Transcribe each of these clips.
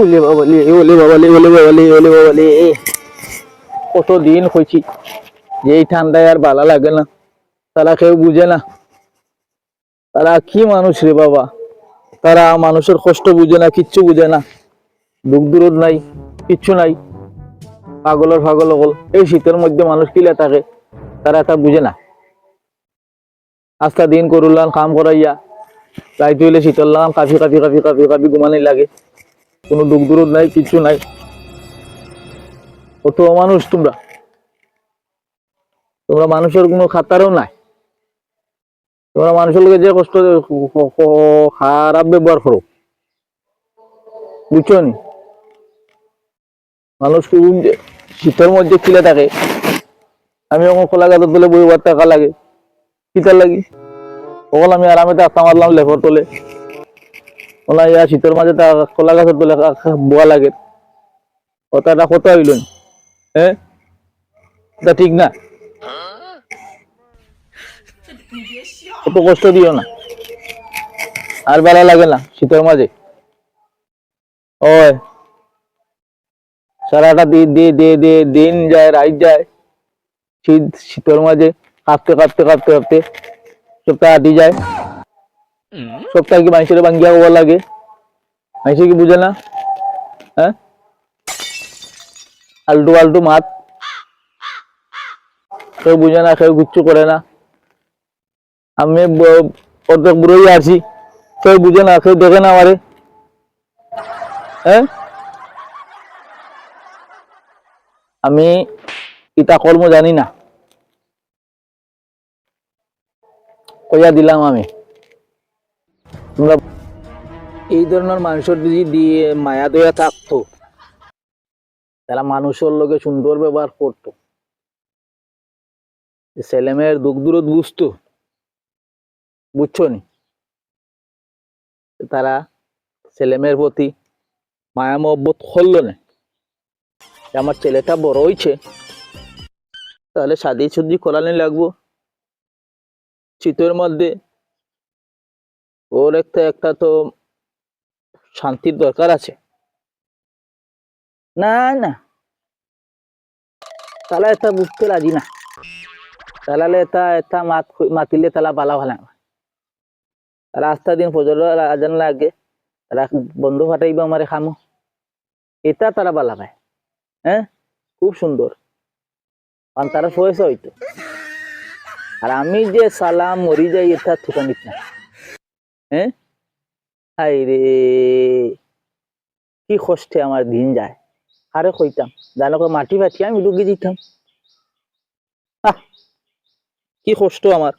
ওলে বাবালে ওলে ওলে ওলে হয়েছি? যে এই ঠান্ডায় আর ভালো লাগে না, তারা কেউ বুঝে না। তারা কি মানুষ রে বাবা? তারা মানুষের কষ্ট বুঝে না, কিচ্ছু বুঝে না। দুঃখ দূরত নাই, কিচ্ছু নাই। পাগলের পাগল হল। এই শীতের মধ্যে মানুষ কিলে থাকে? তারা তা বুঝে না। আস্তা দিন করলাম, কাম করাইয়া। রাইতে হইলে শীতল কাফি কাফি কাফি কাফি কাফি ঘুমানি লাগে। কোনো দুঃখ দূরত নাই, কিছু নাই। কত মানুষ তোমরা। তোমরা মানুষের কোনো খাতারও নাই। তোমরা মানুষের লোকে যে কষ্ট খারাপ ব্যবহার করো। বুঝছ নি? মানুষ শীতের মধ্যে খিলে থাকে। আমি যখন খোলা গাছের তলে বই টাকা লাগে। শীতের লাগি? তখন আমি আরামে টাকা মারলাম লেখর তলে। ওলা ইয়া শীতের মাঝে তা খোলা গাছের তলে বোয়া লাগে। কথাটা কত হইল হ্যাঁ ঠিক না? অত কষ্ট দিও না। আর বেলা লাগে না শীতের মাঝে ওই সারাটা দিন দিয়ে দিয়ে দিয়ে দিন যায় রাত যায়। শীত শীতের মাঝে কাঁপতে কাঁপতে কাঁপতে কাঁপতে সপ্তাহ আটি যায়। সপ্তাহ কি মানুষের বাঙ্গিয়া হওয়া লাগে? মানুষে কি বুঝে না? হ্যাঁ? আলটু আলটু মাত। কেউ বুঝে না, কেউ কিচ্ছু করে না। আমি কত বুড়োই আছি। কেউ বুঝে না, কেউ দেখে না আমারে। হ্যাঁ? আমি ইটা কর্ম জানি না। কইয়া দিলাম আমি। তোমরা এই ধরনের মানুষের যদি দিয়ে মায়া দয়া থাকতো তারা মানুষের লোকে সুন্দর ব্যবহার করতো। ছেলে মেয়ের দুঃখ দূরত বুঝতো, বুঝছ তারা ছেলে মেয়ের প্রতি মায়া মহব্বত করল না। আমার ছেলেটা বড় হয়েছে, তাহলে সাদি সুদি করানি লাগবো। শীতের মধ্যে ওর একটা একটা তো শান্তির দরকার আছে। না না। তাহলে এটা বুঝতে রাজি না। তাহলে এটা এটা মাত, মাতিলে তালা বালা ভালা তারা আস্তা দিন ফজর আজান লাগে বন্ধু ফাটাইব আমারে খামো। এটা তারা বালা পায়। হ্যাঁ? খুব সুন্দর। কারণ তারা শোয়েছে হয়তো আর আমি যে সালাম মরি যাই, এটা ঠিকানিত না হ্যাঁ? হাই রে কি কষ্টে আমার দিন যায়। আরে কইতাম, জানো মাটি ফাটি আমি ডুগি দিতাম। কি কষ্ট আমার।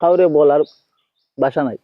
কাউরে বলার বাসা নাই।